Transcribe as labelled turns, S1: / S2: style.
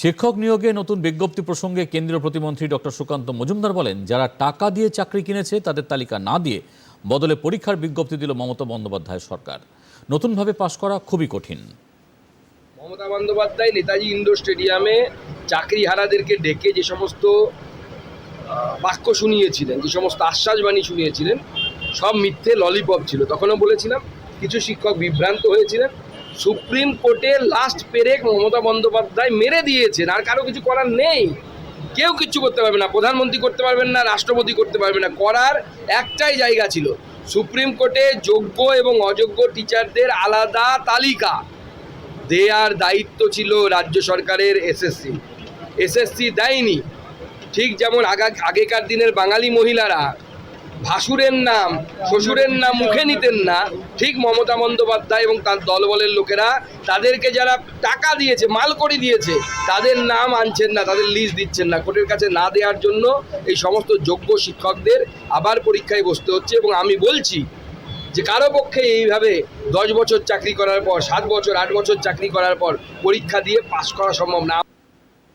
S1: শিক্ষক নিয়োগে নতুন বিজ্ঞপ্তি প্রসঙ্গে কেন্দ্রীয় প্রতিমন্ত্রী ডক্টর সুকান্ত মজুমদার বলেন, যারা টাকা দিয়ে চাকরি কিনেছে তাদের তালিকা না দিয়ে বদলে পরীক্ষার বিজ্ঞপ্তি দিল মমতা বন্দ্যোপাধ্যায় সরকার। নতুনভাবে পাশ করা খুবই কঠিন।
S2: মমতা বন্দ্যোপাধ্যায় নেতাজি ইন্ডোর স্টেডিয়ামে চাকরিহারাদেরকে ডেকে যে সমস্ত বাক্য শুনিয়েছিলেন, যে সমস্ত আশ্বাসবাণী শুনিয়েছিলেন, সব মিথ্যে ললিপপ ছিল। তখনও বলেছিলাম, কিছু শিক্ষক বিভ্রান্ত হয়েছিলেন সুপ্রিম কোর্টে লাস্ট পেরেক মমতা বন্দ্যোপাধ্যায় মেরে দিয়েছেন, আর কারও কিছু করার নেই। কেউ কিচ্ছু করতে পারবে না, প্রধানমন্ত্রী করতে পারবেন না, রাষ্ট্রপতি করতে পারবে না, করার একটাই জায়গা ছিল। সুপ্রিম কোর্টে যোগ্য এবং অযোগ্য টিচারদের আলাদা তালিকা। দেয়ার দায়িত্ব ছিল রাজ্য সরকারের এসএসসি এসএসসি দেয়নি। ঠিক যেমন আগা আগেকার দিনের বাঙালি মহিলারা ভাসুরের নাম, শ্বশুরের নাম মুখে নিতেন না। ঠিক মমতা বন্দ্যোপাধ্যায় এবং তার দলবলের লোকেরা তাদেরকে যারা টাকা দিয়েছে, মাল করে দিয়েছে, তাদের নাম আনছেন না, তাদের লিস্ট দিচ্ছেন না। কোর্টের কাছে না দেওয়ার জন্য এই সমস্ত যোগ্য শিক্ষকদের আবার পরীক্ষায় বসতে হচ্ছে এবং আমি বলছি যে কারও পক্ষে এইভাবে দশ বছর চাকরি করার পর, সাত বছর, আট বছর চাকরি করার পর পরীক্ষা দিয়ে পাশ করা সম্ভব না।